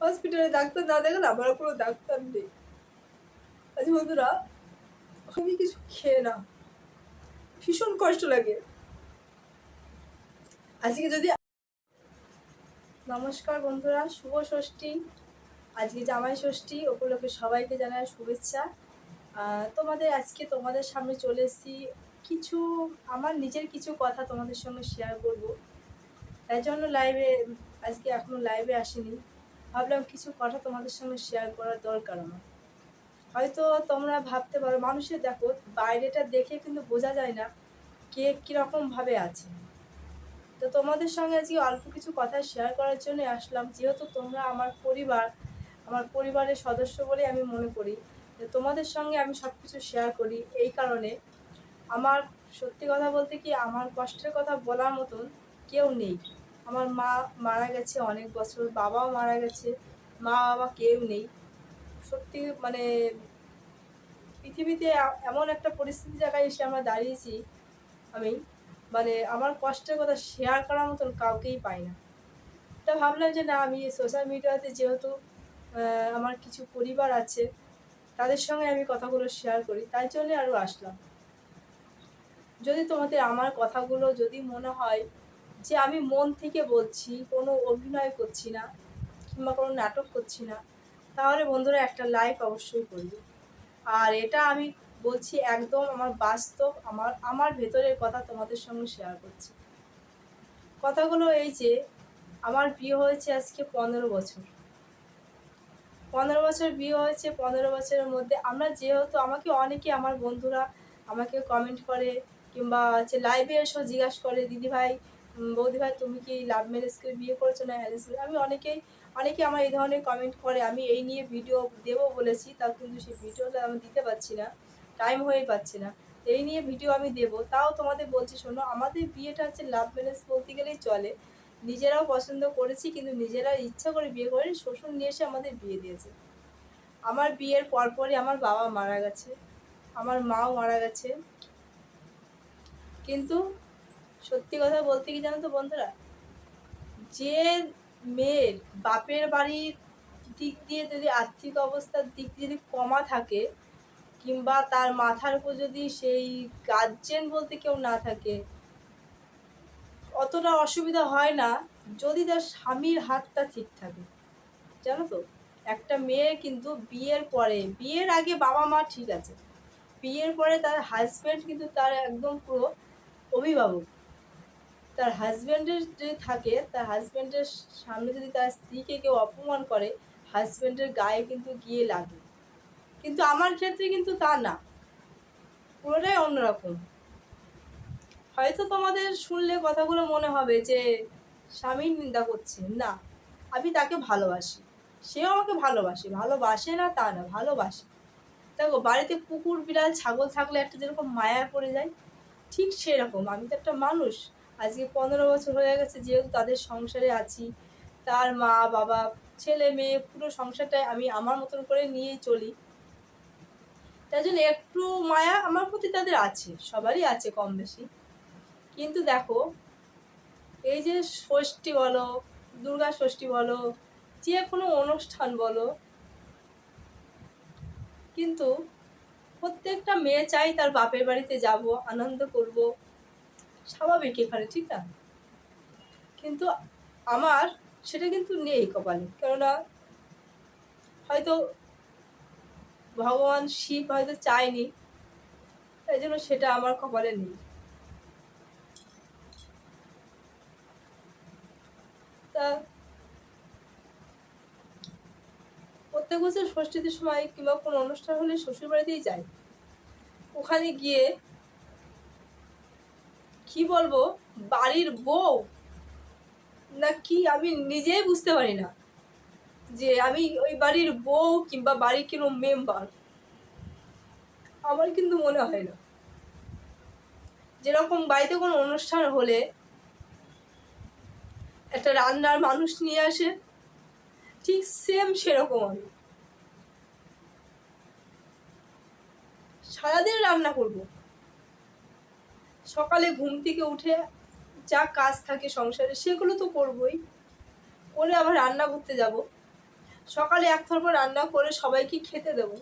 হসপিটালে ডাক্তার না দেখলে আমার কোনো ডাক্তার নেই। আজ বন্ধুরা, আমি কিছু খেয়ে না ভীষণ কষ্ট লাগে। আজকে যদি নমস্কার বন্ধুরা, শুভ ষষ্ঠী। আজকে জামাই ষষ্ঠী, উপলক্ষে সবাইকে জানাই শুভেচ্ছা। তোমাদের আজকে তোমাদের সামনে চলে এসেছি। কিছু, আমার নিজের কিছু কথা তোমাদের সঙ্গে শেয়ার করব। তাই জন্য লাইভে আজকে এখনও লাইভে আসিনি। ভাবলাম কিছু কথা তোমাদের সঙ্গে শেয়ার করার দরকার আমার। হয়তো তোমরা ভাবতে পারো, মানুষের দেখো, বাইরেটা দেখে কিন্তু বোঝা যায় না কে কীরকমভাবে আছে। তো তোমাদের সঙ্গে আজকে অল্প কিছু কথা শেয়ার করার জন্য আসলাম, যেহেতু তোমরা আমার পরিবার, আমার পরিবারের সদস্য বলে আমি মনে করি তোমাদের সঙ্গে আমি সব কিছু শেয়ার করি এই কারণে। আমার সত্যি কথা বলতে কি, আমার কষ্টের কথা বলার মতন কেউ নেই। আমার মা মারা গেছে অনেক বছর, বাবাও মারা গেছে, মা বাবা কেউ নেই। সত্যি মানে পৃথিবীতে এমন একটা পরিস্থিতি জায়গায় এসে আমরা দাঁড়িয়েছি আমি মানে আমার কষ্টের কথা শেয়ার করার মতন কাউকেই পাই না। তা ভাবলাম যে না, আমি সোশ্যাল মিডিয়াতে যেহেতু আমার কিছু পরিবার আছে, তাদের সঙ্গে আমি কথাগুলো শেয়ার করি, তাই জন্যে আরও আসলাম। যদি তোমাদের আমার কথাগুলো যদি মনে হয় যে আমি মন থেকে বলছি, কোনো অভিনয় করছি না কিংবা কোনো নাটক করছি না, তাহলে বন্ধুরা একটা লাইক অবশ্যই করবে। আর এটা আমি বলছি একদম আমার বাস্তব, আমার আমার ভেতরের কথা তোমাদের সঙ্গে শেয়ার করছি। কথাগুলো এই যে, আমার বিয়ে হয়েছে আজকে পনেরো বছর। পনেরো বছর বিয়ে হয়েছে, পনেরো বছরের মধ্যে আমরা যেহেতু, আমাকে অনেকে আমার বন্ধুরা আমাকে কমেন্ট করে কিংবা হচ্ছে লাইভে এসেও জিজ্ঞাসা করে দিদি ভাই বৌদি ভাই, তুমি কি লাভ ম্যারেজ করে বিয়ে করেছ না অ্যারেঞ্জ আমি অনেকেই অনেকে আমার এই ধরনের কমেন্ট করে, আমি এই নিয়ে ভিডিও দেবো বলেছি তাও কিন্তু সেই ভিডিওটা আমি দিতে পারছি না টাইম হয়ে পাচ্ছে না। এই নিয়ে ভিডিও আমি দেবো, তাও তোমাদের বলছি, শোনো, আমাদের বিয়েটা হচ্ছে লাভ ম্যারেজ বলতে গেলেই চলে। নিজেরাও পছন্দ করেছি, কিন্তু নিজেরা ইচ্ছা করে বিয়ে করে শ্বশুর নিয়ে এসে আমাদের বিয়ে দিয়েছে। আমার বিয়ের পরপরই আমার বাবা মারা গেছে, আমার মাও মারা গেছে। কিন্তু সত্যি কথা বলতে কি জানো তো বন্ধুরা? যে মেয়ের বাপের বাড়ির দিক দিয়ে যদি আর্থিক অবস্থার দিক দিয়ে যদি কমা থাকে, কিংবা তার মাথার উপর যদি সেই গার্জেন বলতে কেউ না থাকে, অতটা অসুবিধা হয় না যদি তার স্বামীর হাতটা ঠিক থাকে। জানো তো? একটা মেয়ে কিন্তু বিয়ের পরে, বিয়ের আগে বাবা মা ঠিক আছে, বিয়ের পরে তার হাজব্যান্ড কিন্তু তার একদম পুরো অভিভাবক। তার হাজব্যান্ডের যদি থাকে, তার হাজব্যান্ডের সামনে যদি তার স্ত্রীকে কেউ অপমান করে হাজব্যান্ডের গায়ে কিন্তু গিয়ে লাগে। কিন্তু আমার ক্ষেত্রে কিন্তু তা না। পুরোটাই অন্যরকম। হয়তো তোমাদের শুনলে কথাগুলো মনে হবে যে, স্বামীর নিন্দা করছে। না, আমি তাকে ভালোবাসি। সেও আমাকে ভালোবাসে। ভালোবাসে না তা না, ভালোবাসে। দেখো, বাড়িতে কুকুর, বিড়াল, ছাগল থাকলে একটা যেরকম মায়া পড়ে যায়, ঠিক সেরকম। আমি তো একটা মানুষ। আজকে পনেরো বছর হয়ে গেছে, যেহেতু তাদের সংসারে আছি। তার মা, বাবা, ছেলে, মেয়ে, পুরো সংসারটাই আমি আমার মতন করে নিয়েই চলি। তাই জন্য একটু মায়া আমার প্রতি তাদের আছে, সবারই আছে কম বেশি কিন্তু দেখো, এই যে ষষ্ঠী বলো, দুর্গা ষষ্ঠী বলো, যে কোনো অনুষ্ঠান বলো, কিন্তু প্রত্যেকটা মেয়ে চাই তার বাপের বাড়িতে যাব, আনন্দ করব। স্বাভাবিক এখানে, ঠিক না? কিন্তু আমার সেটা কিন্তু নেই কপালে। কেননা হয়তো ভগবান শিব হয়তো চায়নি, তাই জন্য সেটা আমার কপালে নেই। তা প্রত্যেক বছর ষষ্ঠীর সময় কিংবা কোনো অনুষ্ঠান হলে শ্বশুর বাড়িতেই যাই। ওখানে গিয়ে কি বলব? বাড়ির বউ? না কি আমি নিজেই বুঝতে পারি না যে আমি ওই বাড়ির বউ কিংবা বাড়ির কোনো মেম্বার আমার কিন্তু মনে হয় না। যেরকম বাড়িতে কোনো অনুষ্ঠান হলে একটা রান্নার মানুষ নিয়ে আসে, ঠিক সেম সেরকম আমি। সারাদিন রান্না করব। সকালে ঘুম থেকে উঠে যা কাজ থাকে সংসারে, সেগুলো তো করবই। করে আবার রান্না করতে যাব। সকালে এক থরপর রান্না করে সবাইকে খেতে দেবো।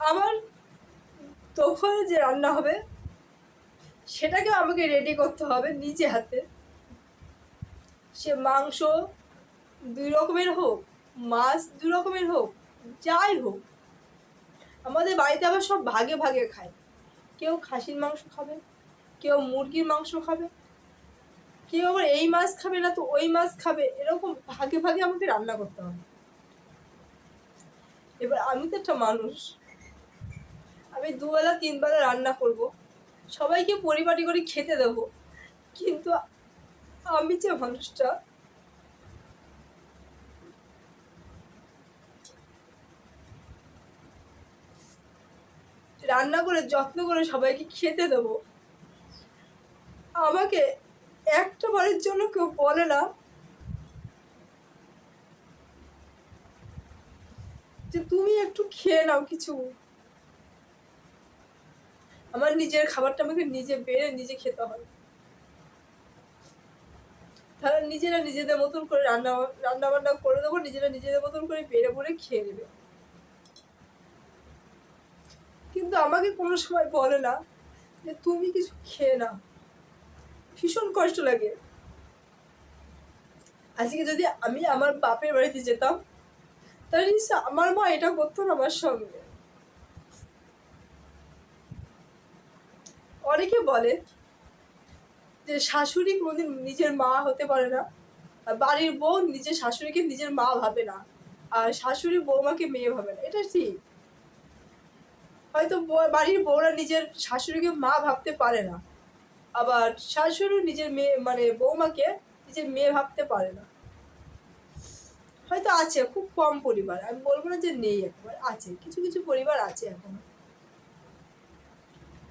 আবার দুপুরে যে রান্না হবে সেটাকে আমাকে রেডি করতে হবে নিজে হাতে। সে মাংস দুই রকমের হোক, মাছ দু রকমের হোক, যাই হোক আমাদের বাড়িতে আবার সব ভাগে ভাগে খায়। কেউ খাসির মাংস খাবে, কেউ মুরগির মাংস খাবে, কেউ আবার এই মাছ খাবে না তো ওই মাছ খাবে, এরকম ভাগে ভাগে আমাকে রান্না করতে হবে। এবার আমি তো একটা মানুষ। আমি দুবেলা, তিনবেলা রান্না করব। সবাইকে পরিপাটি করে খেতে দেবো। কিন্তু আমি যে মানুষটা রান্না করে যত্ন করে সবাইকে খেতে দেবো। আমাকে একটা বারের জন্য কেউ বলে না যে, তুমি একটু খেয়ে নাও কিছু। আমার নিজের খাবারটা আমাকে নিজে বেড়ে নিজে খেতে হয়। তারা নিজেরা নিজেদের মতন করে রান্না রান্না বান্না করে দেবো, নিজেরা নিজেদের মতন করে বেড়ে পড়ে খেয়ে নেবে। কিন্তু আমাকে কোনো সময় বলে না যে তুমি কিছু খেয়ে নাও। ভীষণ কষ্ট লাগে। আজকে যদি আমি আমার বাপের বাড়িতে যেতাম, তাহলে নিশ্চয় আমার মা এটা করতো না আমার সঙ্গে। অনেকে বলে যে শাশুড়ি কোনোদিন নিজের মা হতে পারে না বাড়ির বউ নিজের শাশুড়িকে নিজের মা ভাবে না। আর শাশুড়ি বৌমাকে মেয়ে ভাবে না। এটা ঠিক। হয়তো বাড়ির বউরা নিজের শাশুড়িকে মা ভাবতে পারে না। আবার শাশুড়ি নিজের মেয়ে মানে বৌমাকে নিজের মেয়ে ভাবতে পারে না। হয়তো আছে, খুব কম পরিবার। আমি বলব না যে নেই একবার, আছে। কিছু কিছু পরিবার আছে এখন।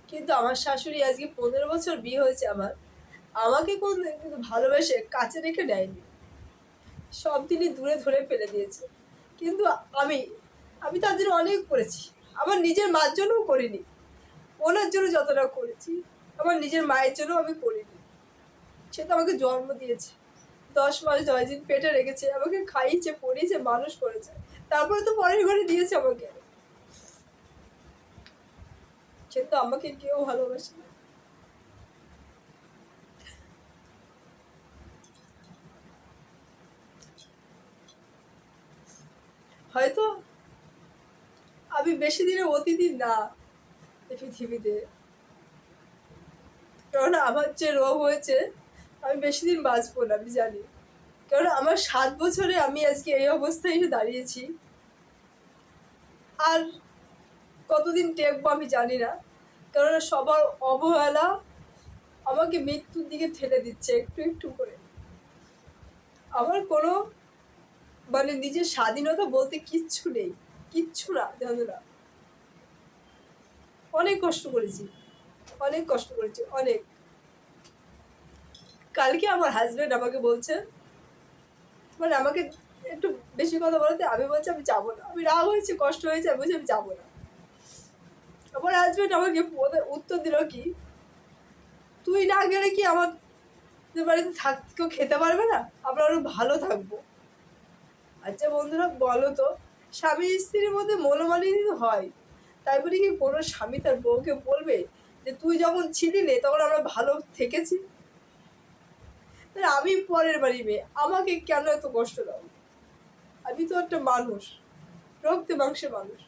কিন্তু আমার শাশুড়ি আজকে পনেরো বছর বিয়ে হয়েছে আমার। আমাকে কোন ভালোবেসে কাছে রেখে নেয়নি সব দিনই দূরে ধরে ফেলে দিয়েছে। কিন্তু আমি আমি তাদের অনেক করেছি। আমার নিজের মার জন্যও করিনি। ওনার জন্য যতটা করেছি, আমার নিজের মায়ের জন্য আমি করিনি। সে তো আমাকে জন্ম দিয়েছে। দশ মাস দশ দিন পেটে রেখেছে, আমাকে খাইয়েছে, পড়িয়েছে, মানুষ করেছে। তারপরে তো পরের ঘরে দিয়েছে আমাকে। সে তো আমাকে কেউ ভালোবাসে না হয়তো আমি বেশি দিনের অতিথি না এই পৃথিবীতে। কারণ আমার যে রোগ হয়েছে, আমি বেশি দিন বাঁচবো না, আমি জানি। কারণ আমার সাত বছরে আমি আজকে এই অবস্থায় এসে দাঁড়িয়েছি। আর কতদিন টেকবো আমি জানি না। কারণ সবার অবহেলা আমাকে মৃত্যুর দিকে ঠেলে দিচ্ছে একটু একটু করে। আমার কোনো মানে নিজের স্বাধীনতা বলতে কিচ্ছু নেই, কিচ্ছু না, জানো না। অনেক কষ্ট করেছি। অনেক কষ্ট করেছি, অনেক। কালকে আমার হাজবেন্ড আমাকে বলছে মানে আমাকে একটু বেশি কথা বলাতে আমি বলছি, আমি যাব না। আমি রাগ হয়েছে, কষ্ট হয়েছে, আমি বলছি, আমি যাব না। আমার হাজবেন্ড আমাকে উত্তর দিল কি, তুই না গেলে কি আমার বাড়িতে থাক, কেউ খেতে পারবে না? আমরা আরও ভালো থাকব। আচ্ছা বন্ধুরা, বলো তো, স্বামী স্ত্রীর মধ্যে মনোমালিনী হয়। তাই বলে কি কোনো স্বামী তার বউকে বলবে যে, তুই যখন ছিলি নে, তখন আমরা ভালো থেকেছি। তাহলে আমি পরের বাড়ি মেয়ে, আমাকে কেন এত কষ্ট দাও? আমি তো একটা মানুষ, রক্তে মাংসে মানুষ।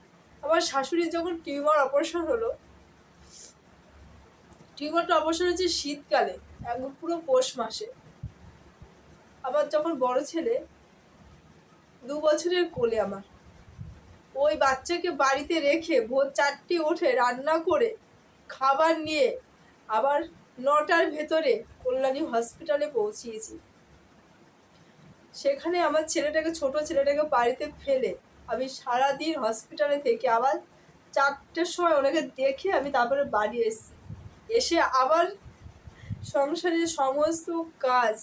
আমার শাশুড়ির যখন টিউমার অপারেশন হলো, টিউমারটা অপারেশন হচ্ছে শীতকালে একদম পুরো পৌষ মাসে। আবার যখন বড় ছেলে, দু বছরের কোলে আমার। ওই বাচ্চাকে বাড়িতে রেখে ভোর চারটে ওঠে রান্না করে খাবার নিয়ে আবার নটার ভেতরে কল্যাণী হসপিটালে পৌঁছিয়েছি। সেখানে আমার ছেলেটাকে, ছোট ছেলেটাকে বাড়িতে ফেলে আমি সারাদিন হসপিটালে থেকে আবার চারটের সময় ওনাকে দেখে আমি তারপরে বাড়ি এসেছি। এসে আবার সংসারের সমস্ত কাজ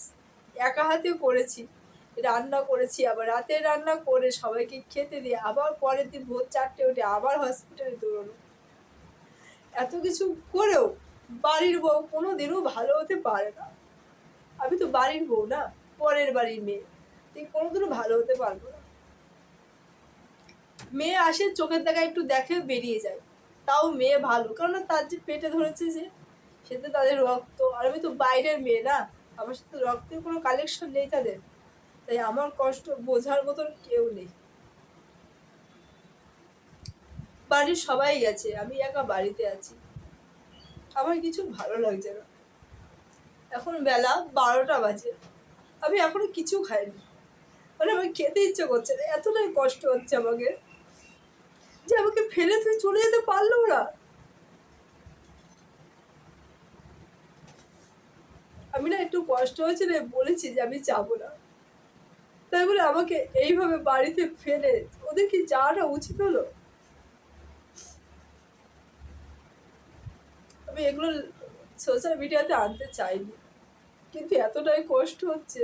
একা হাতে করেছি। রান্না করেছি, আবার রাতে রান্না করে সবাইকে খেতে দিয়ে আবার পরের দিন ভোর চারটে উঠে আবার হসপিটালে দৌড়ানো। এত কিছু করেও বাড়ির বউ কোনো দিনও ভালো হতে পারে না। আমি তো বাড়ির বউ না, পরের বাড়ির মেয়ে। তুই কোনোদিনও ভালো হতে পারব না। মেয়ে আসে, চোখের দেখা একটু দেখে বেরিয়ে যায়। তাও মেয়ে ভালো কারণ তার যে পেটে ধরেছে যে, সে তো তাদের রক্ত। আর আমি তো বাইরের মেয়ে না, আমার সাথে রক্তের কোনো কালেকশন নেই তাদের। তাই আমার কষ্ট বোঝার মতন কেউ নেই। বাড়ির সবাই গেছে আমি একা বাড়িতে আছি। আমার কিছু ভালো লাগছে না। এখন বেলা বারোটা বাজে। আমি এখনও কিছু খাইনি। মানে আমার খেতে ইচ্ছে করছে না, এতটাই কষ্ট হচ্ছে আমাকে যে আমাকে ফেলে তুই চলে যেতে পারল না। আমি না একটু কষ্ট হয়েছে বলেছি যে আমি যাব না। তাই বলে আমাকে এইভাবে বাড়িতে ফেলে ওদের কি যাওয়াটা উচিত হলো? আমি এগুলো সোশ্যাল মিডিয়াতে আনতে চাইনি, কিন্তু এতটাই কষ্ট হচ্ছে,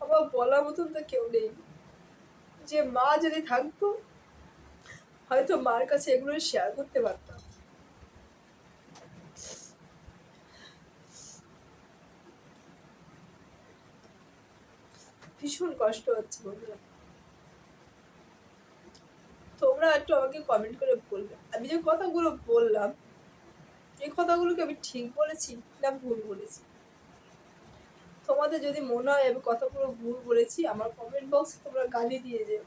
আমার বলার মতন তো কেউ নেই। যে মা যদি থাকতো, হয়তো মার কাছে এগুলো শেয়ার করতে পারতাম। ভীষণ কষ্ট হচ্ছে বন্ধুরা। তোমরা একটু আমাকে কমেন্ট করে বলবে। আমি যে কথাগুলো বললাম, এই কথাগুলোকে আমি ঠিক বলেছি না ভুল বলেছি? তোমাদের যদি মনে হয় আমি কথাগুলো ভুল বলেছি, আমার কমেন্ট বক্সে তোমরা গালি দিয়ে যেও।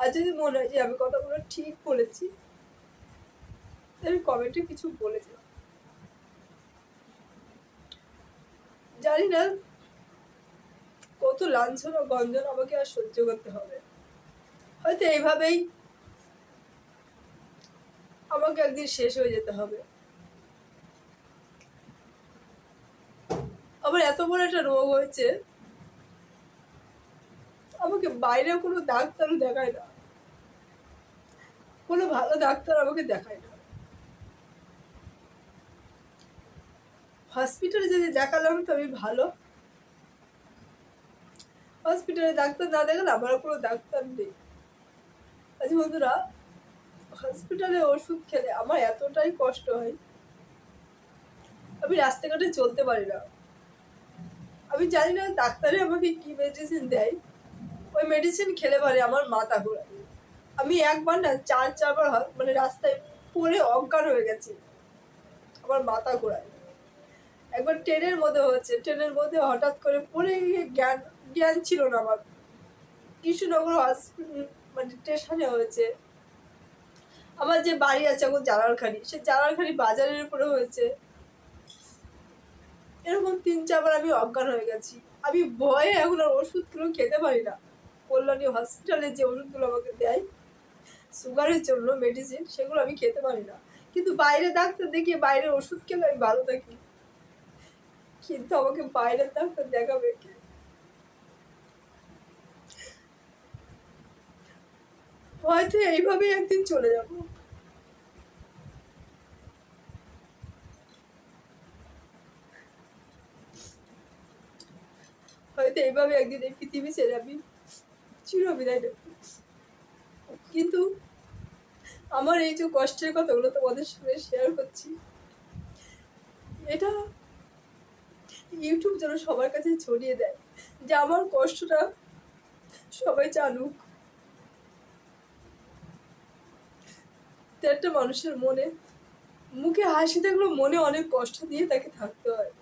আর যদি মনে হয় যে আমি কথাগুলো ঠিক বলেছি, তাহলে কমেন্টে কিছু বলে যাও। জানি না কত লাঞ্ছনা গঞ্জন আমাকে আর সহ্য করতে হবে। হয়তো এইভাবেই আমাকে একদিন শেষ হয়ে যেতে হবে। আমার এত বড় একটা রোগ হয়েছে, আমাকে বাইরে কোনো ডাক্তারও দেখায় না। কোনো ভালো ডাক্তার আমাকে দেখায় না। হসপিটালে যদি দেখালাম তো আমি ভালো। হসপিটালে ডাক্তার না দেখালে আমার কোনো ডাক্তার নেই। আচ্ছা বন্ধুরা, হসপিটালে ওষুধ খেলে আমার এতটাই কষ্ট হয়। আমি রাস্তাঘাটে চলতে পারি না। আমি জানি না ডাক্তারে আমাকে কি মেডিসিন দেয়। ওই মেডিসিন খেলে পারে আমার মাথা ঘোরায় আমি একবার না চার, চারবার মানে রাস্তায় পড়ে অজ্ঞান হয়ে গেছি। আমার মাথা ঘোরায়। একবার ট্রেনের মধ্যে হয়েছে ট্রেনের মধ্যে হঠাৎ করে পড়ে গিয়ে জ্ঞান জ্ঞান ছিল না আমার। কৃষ্ণনগর হসপিটাল মানে স্টেশনে হয়েছে। আমার যে বাড়ি আছে এখন জালালখানি সে জালালখানি বাজারের উপরে হয়েছে। এরকম তিন চারবার আমি অজ্ঞান হয়ে গেছি। আমি ভয়ে এখন আর ওষুধগুলো খেতে পারি না। কল্যাণী হসপিটালে যে ওষুধগুলো আমাকে দেয় সুগারের জন্য মেডিসিন সেগুলো আমি খেতে পারি না। কিন্তু বাইরে ডাক্তার দেখিয়ে বাইরের ওষুধ খেলে আমি ভালো থাকি। কিন্তু আমাকে বাইরের ডাক্তার দেখাবে কে? হয়তো এইভাবেই একদিন চলে যাব। হয়তো এইভাবে একদিন এই পৃথিবী ছেড়ে আমি চিরবিদায় নেব। কিন্তু আমার এই যে কষ্টের কথাগুলো তোমাদের সঙ্গে শেয়ার করছি, এটা ইউটিউব যেন সবার কাছে ছড়িয়ে দেয় যে আমার কষ্টটা সবাই জানুক একটা মানুষের মনে, মুখে হাসি থাকলেও মনে অনেক কষ্ট দিয়ে তাকে থাকতে হয়।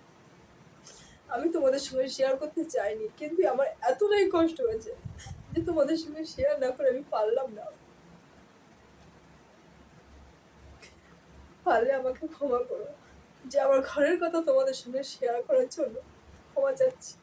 আমি তোমাদের সঙ্গে শেয়ার করতে চাইনি, কিন্তু আমার এতটাই কষ্ট হয়েছে যে তোমাদের সঙ্গে শেয়ার না করে আমি পারলাম না। পারলে আমাকে ক্ষমা করো। যে আমার ঘরের কথা তোমাদের সঙ্গে শেয়ার করার জন্য ক্ষমা চাচ্ছি।